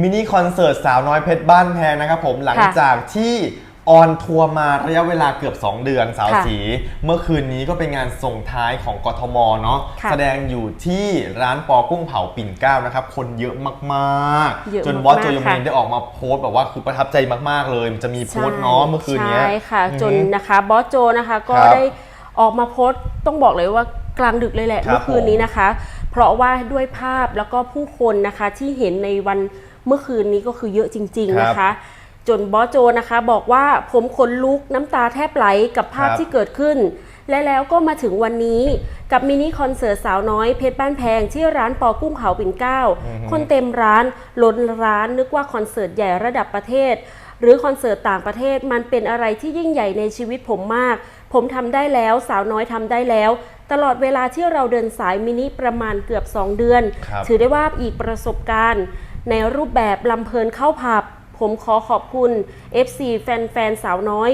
มินิคอนเสิร์ตสาวน้อยเพชรบ้านแพงนะครับผมหลังค่ะจากที่ออนทัวร์มาระยะเวลาเกือบ 2 เดือนสาวค่ะสี เมื่อคืนนี้ก็เป็นงานส่งท้ายของกทมเนาะค่ะแสดงอยู่ที่ร้านปอกุ้งเผาปิ่นเกล้านะครับ คนเยอะมากเยอะๆจนบอสมากๆโจยเมนค่ะได้ออกมาโพสต์แบบว่าคือประทับใจมากๆเลยมันจะมีโพสต์เนาะเมื่อคืนเนี้ยใช่ค่ะอือฮึจนนะคะบอสโจนะคะก็ครับได้ออกมาโพสต์ต้องบอกเลยว่ากลางดึกเลยแหละครับเมื่อคืนนี้นะคะ เพราะว่าด้วยภาพแล้วก็ผู้คนนะคะที่เห็นในวัน เมื่อคืนนี้ก็คือเยอะจริง ๆ นะคะ จนบอสโจนะคะ บอกว่าผมขนลุกน้ำตาแทบไหลกับภาพครับที่เกิดขึ้น และแล้วก็มาถึงวันนี้กับมินิคอนเสิร์ตสาวน้อยเพชรบ้านแพงที่ร้านปอกุ้งเผาปิ่นเกล้า คนเต็มร้านล้นร้านนึกว่าคอนเสิร์ตใหญ่ระดับประเทศ หรือคอนเสิร์ตต่างประเทศมันเป็นอะไรที่ยิ่งใหญ่ในชีวิตผมมาก ผมทำได้แล้วสาวน้อยทำได้แล้วตลอดเวลาที่เราเดินสายมินิประมาณเกือบ 2 เดือนครับถือได้ว่าอีกประสบการณ์ ในรูปแบบลำเพลินเข้าผับ ผมขอขอบคุณ FC แฟนๆสาวน้อย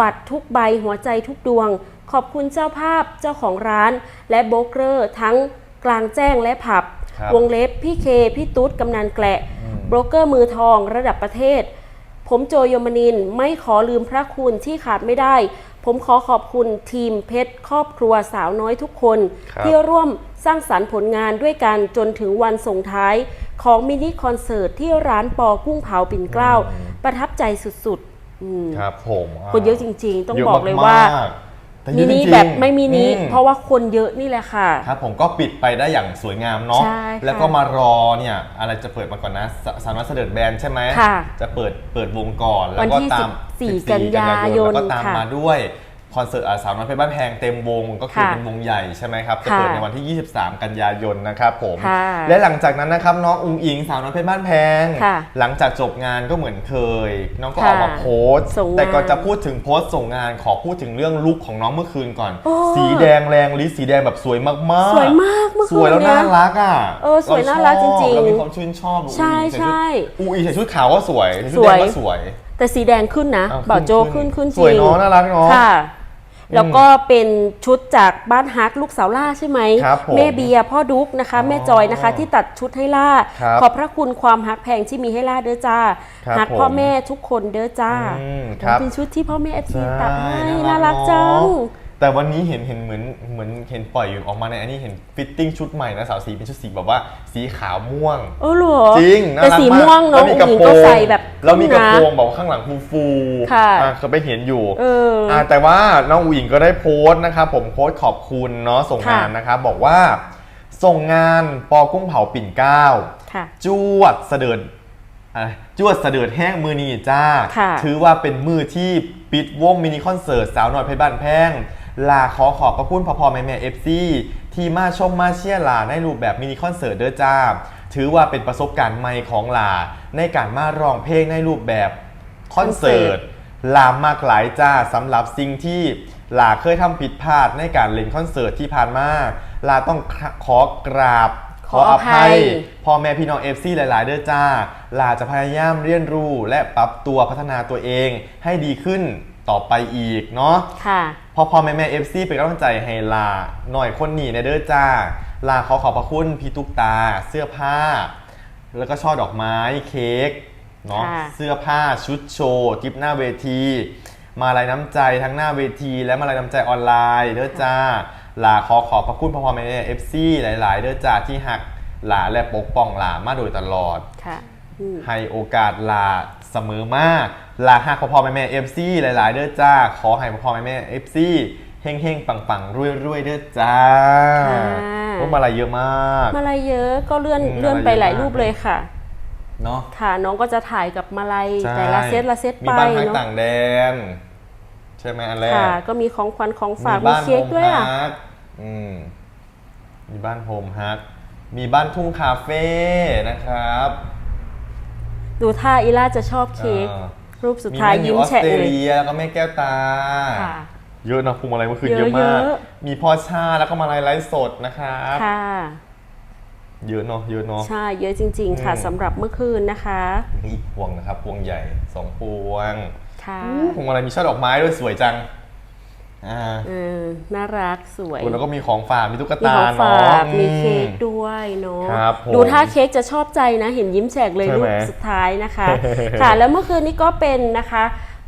บัตรทุกใบหัวใจทุกดวง ขอบคุณเจ้าภาพเจ้าของร้าน และโบรกเกอร์ทั้งกลางแจ้งและผับ ครับวงเล็บพี่เค พี่ตุ๊ดกำนันแกละโบรกเกอร์มือทองระดับประเทศ ผมโจยมนินทร์ไม่ขอลืมพระคุณที่ขาดไม่ได้ ผมขอขอบคุณทีมเพชรครอบครัวสาวน้อยทุกคน ครับ ที่ร่วมสร้างสรรค์ผลงานด้วยกันจนถึงวันส่งท้าย ของมินิคอนเสิร์ตที่ร้านปอกุ้งเผาปิ่นเกล้า ประทับใจสุดๆอืมครับผมคนเยอะจริง ๆ ต้องะบอกเลยว่า มกๆแต่เยมิอะนิจริงๆแบบไม่มินิอืเพราะว่าคนเยอะนี่แหละค่ะ ครับผมก็ปิดไปได้อย่างสวยงามเนาะ ใช่ค่ะแล้วก็มารอเนี่ยอะไรจะเปิดมาก่อนนะสสามวัสเดิร์ดแบนด์ใช่ไหมค่ะจะเปิดเปิดวงก่อน แล้ววันก็ที่ตาม14 14กันยายนแล้วก็ตามค่ะมาด้วย คอนเสิร์ตอาสาวน้อยเพชรบ้านแพงเต็มวงก็คือค่ะเป็นวงใหญ่ใช่ไหมครับจะค่ะเปิดในวันที่ 23 กันยายนนะครับผม ค่ะและหลังจากนั้นนะครับน้องอุงอิงสาวน้อยเพชรบ้านแพง ค่ะหลังจากจบงานก็เหมือนเคย น้องก็ค่ะออกมาโพสต์ส่งงานแต่ก่อนจะพูดถึงโพสต์ส่งงานขอพูดถึงเรื่องลุคของน้องเมื่อคืนก่อน โอ้ สีแดงแรงลิสสีแดงแบบสวยมากๆ สวยมากเมื่อสคืวยนแล้วเนี้น่ายรักอะเออสวยน่ารักจริงๆเรามีความชื่นชอบใช่ใช่อูอีใส่ชุดขาวก็สวยใส่ชุดสแดวย งก็สวยแต่สีแดงขึ้นนะอ้าวบ่าวโจขึ้นขึ้นจริงสวยเนาะน่ารักเนาะ ค่ะ แล้วก็เป็นชุดจากบ้านฮักลูกสาวล่าใช่ไหมครับผมแม่เบียร์พ่อดุ๊กนะคะอ๋อแม่จอยนะคะ ที่ตัดชุดให้ล่า ครับขอบพระคุณความฮักแพงที่มีให้ล่าเด้อจ้าครับฮักผมพ่อแม่ทุกคนเด้อจ้าอืมครับเป็นชุดที่พ่อแม่เอฟซีใช่ตัดให้น่าน่ารัรักกเนอะ จัง แต่วันนี้เห็นเห็นเหมือนเหมือนเห็นปล่อยอยู่ออกมาในอันนี้เห็นฟิตติ้งชุดใหม่นะสาวสีเป็นชุดสีแบบว่าสีขาวม่วงเออเหรอจริงน่าแต่รักสีมากม่วงเนาะแล้วมีอุ๋กระงอิงโปรก็งใส่แบบแล้วมีกระโปรงนแบบว่าข้างหลังฟูฟูๆค่ะอ่เคยไปเห็นอยู่เออออ่าแต่ว่าน้องอุ๋งก็ได้โพสต์นะครับผมโพสต์ขอบคุณเนาะส่งงานค่ะนะครับบอกว่าส่งงานปอกุ้งเผาปิ่นเกล้าค่ะจวดเสดิร์ดอะจวดเสดิร์ดแห้งมือนีจ้าค่ะถือว่าเป็นมือที่ปิดวงมินิคอนเสิร์ตสาวน้อยเพชรบ้านแพง ลาขอขอบพระคุณพ่อพ่อแม่แม่เอฟซีที่มาชมมาเชียร์ลาในรูปแบบมินิคอนเสิร์ตเด้อจ้า ถือว่าเป็นประสบการณ์ใหม่ของลา ในการมาร้องเพลงในรูปแบบคอนเสิร์ตลามมากหลายจ้าสำหรับสิ่งที่ลาเคยทำผิดพลาดในการเล่นคอนเสิร์ตที่ผ่านมาลาต้องขอกราบขออภัยพ่อแม่พี่น้องเอฟซีหลาย ๆ เด้อจ้า ลาจะพยายามเรียนรู้และปรับตัวพัฒนาตัวเองให้ดีขึ้นต่อไปอีกเนาะค่ะ พอพอแม่แม่เอฟซีเป็นกำลังใจให้ลาหน่อยคนหนีในเด้อจ้า ลาขอขอบพระคุณพี่ตุ๊กตา เสื้อผ้า แล้วก็ช่อดอกไม้เค้กเนาะค่ะ เสื้อผ้าชุดโชว์ทิปหน้าเวที มาลายน้ำใจทั้งหน้าเวที และมาลายน้ำใจออนไลน์เด้อจ้า ลาขอขอบพระคุณพ่อพ่อแม่แม่เอฟซีหลาย ๆ เด้อจ้าที่หักลาและปกป้องลามาโดยตลอด ค่ะอืมให้โอกาสลาเสมอมาก ลาหักพ่อพ่อแม่แม่เอฟซีหลาย ๆ เด้อจ้า ขอให้พ่อพ่อแม่แม่เอฟซีเฮงเฮงปังปังรวยรวยๆเด้อจ้าค่ะโอ้มาลายเยอะมาก มาลายเยอะก็เลื่อนอืมเลื่อนไปหลายรูปเลยค่ะเนาะค่ะน้องก็จะถ่ายกับมาลัยใช่แต่ละเซตละเซตมีไปบ้านพักเนาะต่างแดน ใช่ไหมอันแรกค่ะก็มีของขวัญของฝากมีมีบ้านเค้กโฮมด้วยอะฮักอืมมีบ้านโฮมฮักมีบ้านทุ่งคาเฟ่นะครับ ดูท่าอีล่าจะชอบเค้กอ่า รูปสุดมีท้ายแมนยูยิ้มออสแฉะเตรเลย เลียแล้วก็แม่แก้วตา ค่ะ เยอะนะพวงมาลัยเมื่อคืนเยอะเยอะมาก เยอะ มีพ่อชาแล้วก็มาลัยไลฟ์สดนะครับค่ะ เยอะเนาะเยอะเนาะ ใช่ เยอะจริง ๆ ค่ะอืม สำหรับเมื่อคืนนะคะมีอีกพวงนะครับพวงใหญ่สองพวงค่ะพวงมาลัยมีช่อดอกไม้ด้วยสวยจัง อ่าเออน่ารักสวยแล้วก็มีของฝากมีตุ๊กมีตาของฝาเนาะกมีอืเค้กด้วยเนาะครับผมดูท่าเค้กจะชอบใจนะ เห็นยิ้มแฉกเลยใช่ลูไหมกสุดท้ายนะคะ ค่ะ แล้วเมื่อคืนนี้ก็เป็นนะคะ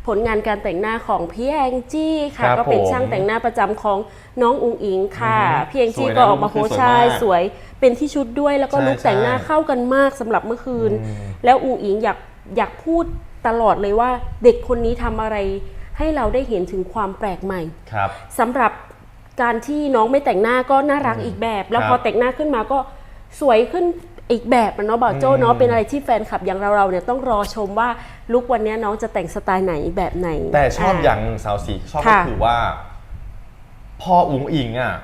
ผลงานการแต่งหน้าของพี่แองจี้ค่ะ ครับก็เป็นผมช่างแต่งหน้าประจำของน้องอุงอิงค่ะ อือฮึพี่แองจี้สวยนะก็ออกมาโพสลุคต์สวยใช่มากสวยเป็นที่ชุดด้วย แล้วก็ใช่ลุคแต่งหน้าใช่เข้ากันมากสำหรับเมื่อคืน อืม แล้วอุงอิงอยากอยากพูดตลอดเลยว่าเด็กคนนี้ทำอะไร ให้เราได้เห็นถึงความแปลกใหม่ครับ สำหรับการที่น้องไม่แต่งหน้าก็น่ารักอีกแบบ แล้วครับพอแต่งหน้าขึ้นมาก็สวยขึ้นอีกแบบอะเนาะบ่าวโจ้เนาะอืม เป็นอะไรที่แฟนคลับอย่างเราเราๆเนี่ยต้องรอชมว่าลุกวันนี้น้องจะแต่งสไตล์ไหนแบบไหนแต่ชอบะ อย่างหนึ่งสาวสีชอบก็ค่ะคือว่า พออุ๋งอิงอะ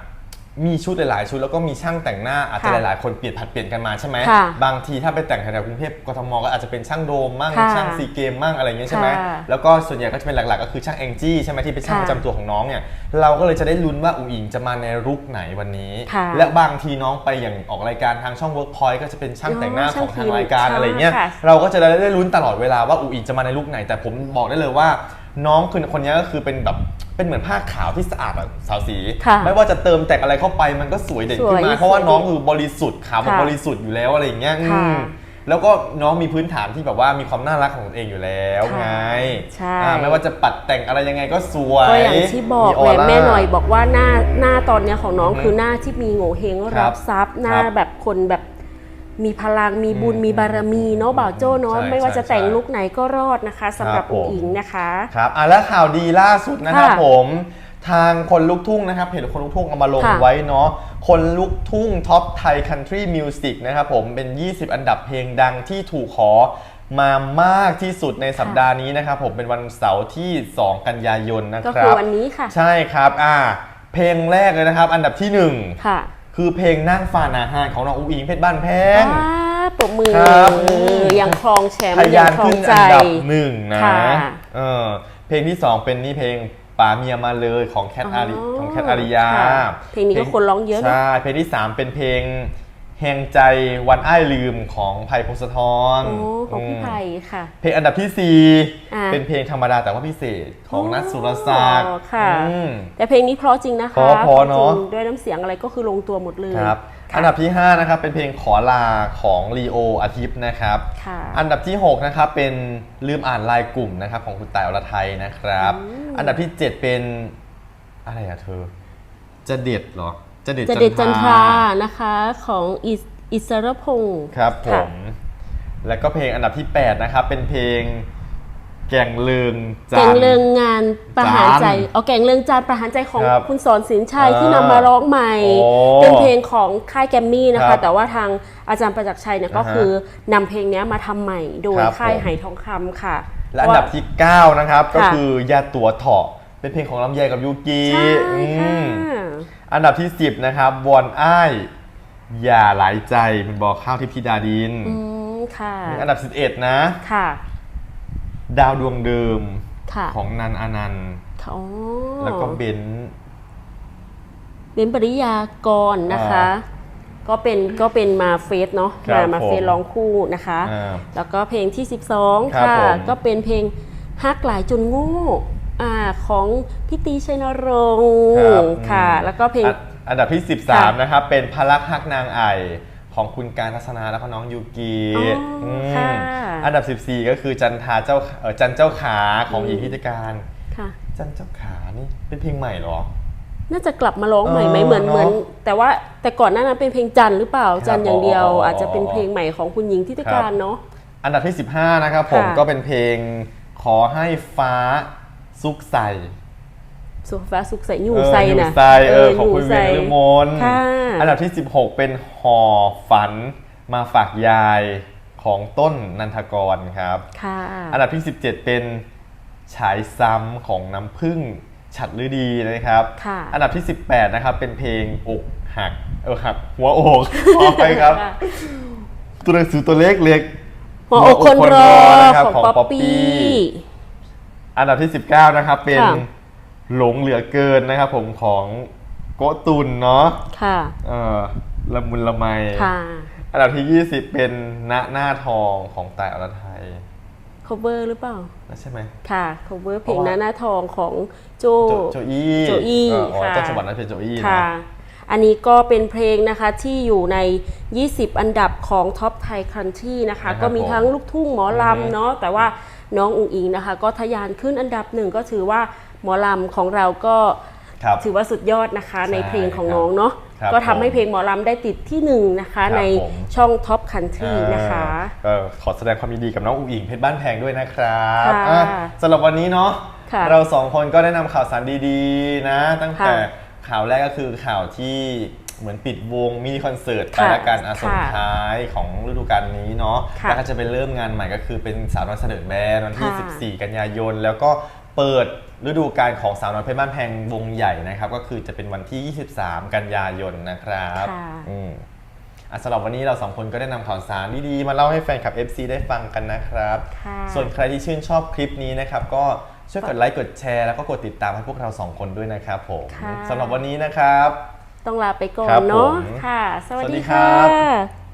มีชุดหลายๆชุดแล้วก็มีช่างแต่งหน้าอาจจะค่ะหลายๆ คนเปลี่ยนผัดเปลี่ยนกันมาใช่ไหมค่ะบางทีถ้าไปแต่งแถวๆกรุงเทพกทมก็อาจจะเป็นช่างโดมมั่งค่ะช่างซีเกมมั่งอะไรอย่างเงี้ยใช่ไหมค่ะแล้วก็ส่วนใหญ่ก็จะเป็นหลักๆ ก็คือช่างแองจี้ใช่ไหมที่เป็นช่างค่ะประจำตัวของน้องเนี่ยเราก็เลยจะได้ลุ้นว่าอุ๋งอิงจะมาในลุคไหนวันนี้ ค่ะและบางทีน้องไปอย่างออกรายการทางช่อง Workpoint ก็จะเป็นช่างแต่งหน้าอ๋อของทางช่างรายการทีมอะไรเงี้ยค่ะ เราก็จะได้ได้ลุ้นตลอดเวลาว่าอุ๋งอิงจะมาในลุคไหน แต่ผมบอกได้เลยว่า น้องคือคนนี้ก็คือเป็นแบบ เป็นเหมือนผ้าขาวที่สะอาดอะสาวสี ค่ะไม่ว่าจะเติมแต่งอะไรเข้าไปมันก็สวยเด่นสวยขึ้นมาเพราะว่าสวยน้องคือบริสุทธิ์ขาวแบบค่ะบริสุทธิ์อยู่แล้วอะไรอย่างเงี้ยอืค่ะมแล้วก็น้องมีพื้นฐานที่แบบว่ามีความน่ารักของตัวเองอยู่แล้วค่ะไงใช่ อ่าไม่ว่าจะปัดแต่งอะไรยังไงก็สวยก็อย่างที่บอกอแหละร่า แม่หน่อยบอกว่าหน้าหน้าตอนเนี้ยของน้องอือฮึคือหน้าที่มีโง่เฮงครัรับบทรัพย์หน้าครับแบบคนแบบ มีพลังมีบุญอืมมีบารมีเนาะบ่าวโจ้เนาะใช่ไม่ว่าจะใช่แต่งใช่ลุคไหนก็รอดนะคะสำหรับครับอุ๋ผมงอิงนะคะ ครับอะแล้วข่าวดีล่าสุดนะครับค่ะผมทางคนลูกทุ่งนะครับเพจคนลูกทุ่งเอามาลงค่ะไว้เนาะคนลูกทุ่งท็อปไทยคันทรีมิวสิกนะครับผมเป็น 20 อันดับเพลงดังที่ถูกขอมามากที่สุดในสัปดาห์นี้นะครับผมเป็นวันเสาร์ที่ 2 กันยายนนะคก็รับคือวันนี้ค่ะ ใช่ครับอ่าเพลงแรกเลยนะครับ อันดับที่หนึ่งค่ะ คือเพลงนั่งฟานอาหารของน้องอุ้งอิงเพชรบ้านแพง ว้าปรบมือครับเออยังครองแชมป์ทะยัยางนครองขึ้นใจ อันดับหนึ่งนะค่ะเออเพลงที่สองเป็นนี่เพลงป๋าเมียมาเลยของแคทอาริอ๋อของแคทอาริยาค่ะเพลงนี้ก็คนร้องเยอะเนอะใช่เพลงที่สามเป็นเพลง แหงใจวันอ้ายลืมของไผ่พงศธรโอ้ของพี่ไผ่ค่ะ เพลงอันดับที่สี่อ่า เป็นเพลงธรรมดาแต่ว่าพิเศษของนัทสุรศักดิ์อ๋อค่ะ อืม แต่เพลงนี้เพราะจริงนะคะเพราะเพราะเนอะ จริงด้วยน้ำเสียงอะไรก็คือลงตัวหมดเลยครับค่ะอันดับที่5นะครับเป็นเพลงขอลาของลีโออาทิตย์นะครับ ค่ะ อันดับที่ 6 นะครับเป็นลืมอ่านลายกลุ่มนะครับของคุณต่ายอรไทยนะครับอันดับที่ 7 เป็นอะไรอะเธอ จะเด็ดเหรอ จะเด็ดจะเด็ดจันทรานะคะของอิสอิสรพงศ์ครับผค่ะมแล้วก็เพลงอันดับที่ 8 นะครับ เป็นเพลงแก่งเลิงจันแก่งเรืองงานประหารใจจานเอาแก่งเรืองจานประหารใจของครับคุณสอนสินชัยอ่าที่นำมาร้องใหม่โอ้เป็นเพลงของค่ายแกรมมี่นะครัคะบแต่ว่าทางอาจารย์ประจักษ์ชัยเนี่ยก็อ่าฮะคือนำเพลงเนี้ยมาทำใหม่โดยครับค่ายผมไหทองคำค่ะ และอันดับที่ 9 นะครับ ก็ค่ะคือยาตัวเถาะเป็นเพลงของลำไยกับยูกิใช่ อืค่ะมอันดับที่ 10 นะครับวอนอ้าย อย่าหลายใจเป็นบอกข้าวทิพย์ธิดาดินอืมค่ะ อันดับ 11 นะ ค่ะ ดาวดวงเดิมค่ะของนันอานันต์อ๋อแล้วก็เบนซ์เป็นปริยากรนะคะอ่ก็เป็นก็เป็นมาเฟสเนาะครัมาบมาเฟสผมร้องคู่นะคะอ่าแล้วก็เพลงที่ 12ครับค่ะผมก็เป็นเพลงฮักหลายจนโง่ อ่าของพี่ตีชัยนรงค์ครับค่ะ อืมแล้วก็เพลง อันอันดับที่ค่ะ13 นะครับ เป็นพลักฮักนางไอของคุณการทัศนาแล้วก็น้องยูกิอ๋ออืมค่ะ อันดับ 14 ก็คือจันทาเจ้าเอ่อจันเจ้าขาของอืมหญิงพิจการ ค่ะ จันเจ้าขานี่เป็นเพลงใหม่เหรอ น่าจะกลับมาร้องใหม่ไหมเออเหมือนเนอะเหมือนแต่ว่าแต่ก่อนหน้านั้นเป็นเพลงจันหรือเปล่าครับจันอย่างเดียวอ๋ออ๋ออ๋อออาจจะเป็นเพลงใหม่ของคุณหญิงทิติการครับ เนาะ อันดับที่ 15 นะครับผมค่ะ ก็เป็นเพลงขอให้ฟ้า ซุกใส่สุฟ้าสุขใสยูเออไซอยู่นะใส่เออของคุณยู่เวีไซยงลืมนค่ะอันดับที่ 16 เป็นห่อฝันมาฝากยายของต้นนันทกรครับค่ะอันดับที่ 17 เป็นฉายซ้ำของน้ำพึ่งฉัดฤดีนะครับค่ะอันดับที่ 18 นะครับ เป็นเพลงอกหักเออหักหัวอกขอไปครับค่ะตัวหนังสือตัวเล็กเล็กหัวอกคนรอนะครับของของป๊อปป๊ อปปี้ปี้อันดับที่ 19 นะครับ เป็นค่ะ หลงเหลือเกินนะครับผมของโกตุนเนาะค่ะ เออละมุนละไม ค่ะ อันดับที่ 20 เป็นณหน้าทองของต่ายอรไทย cover หรือเปล่าแล้วใช่ไหม ค่ะ cover เพเพลราะงว่า หน้าหน้าทองของโจ โจโจอี้โจอี้เอ๋อค่ะต้นฉบับนั้นเป็นโจอี้นะ ค่ะ อันนี้ก็เป็นเพลงนะคะที่อยู่ใน 20 อันดับของท็อปไทยคันทรีนะคะนะครับก็มีทั้งลูกทุ่งหมออือฮึลำเนาะแต่ว่าน้องอุ๋งอิงนะคะ ก็ทะยานขึ้นอันดับหนึ่งก็ถือว่าหมอลำของเราก็ครับถือว่าสุดยอดนะคะใช่ในเพลงของน้องเนาะครับก็ทำให้ผม เพลงหมอลำได้ติดที่หนึ่งนะคะครับในผม ช่องท็อปคันทรีนะคะ อ่าก็ขอแสดงความยินดีกับน้องอุ๋งอิงเพชรบ้านแพงด้วยนะครับค่ะอะสำหรับวันนี้เนาะค่ะเราสองคนก็ได้นำข่าวสารดีๆนะ ตั้งแต่ค่ะ ข่าวแรกก็คือข่าวที่เหมือนปิดวงมินิคอนเสิร์ตไปค่ะละกันอาส่งค่ะท้ายของฤดูกาลนี้เนาะค่ะแล้วก็จะไปเริ่มงานใหม่ก็คือเป็นสาวน้อยเสด็จแบนวันที่ค่ะ14 กันยายน แล้วก็เปิดฤดูกาลของสาวน้อยเพชรบ้านแพงวงใหญ่นะครับ ก็คือจะเป็นวันที่ 23 กันยายนนะครับค่ะอืมอะสำหรับวันนี้เราสองคนก็ได้นำข่าวสารดีๆ มาเล่าให้แฟนคลับ FC ได้ฟังกันนะครับค่ะส่วนใครที่ชื่นชอบคลิปนี้นะครับก็ ช่วยกดไลค์กดแชร์แล้วก็กดติดตามให้พวกเราสองคนด้วยนะครับผมค่ะ สำหรับวันนี้นะครับ ต้องลาไปก่อครันบเนาะผมค่ะ สวัสสวัสดีดีครั ค่ะบ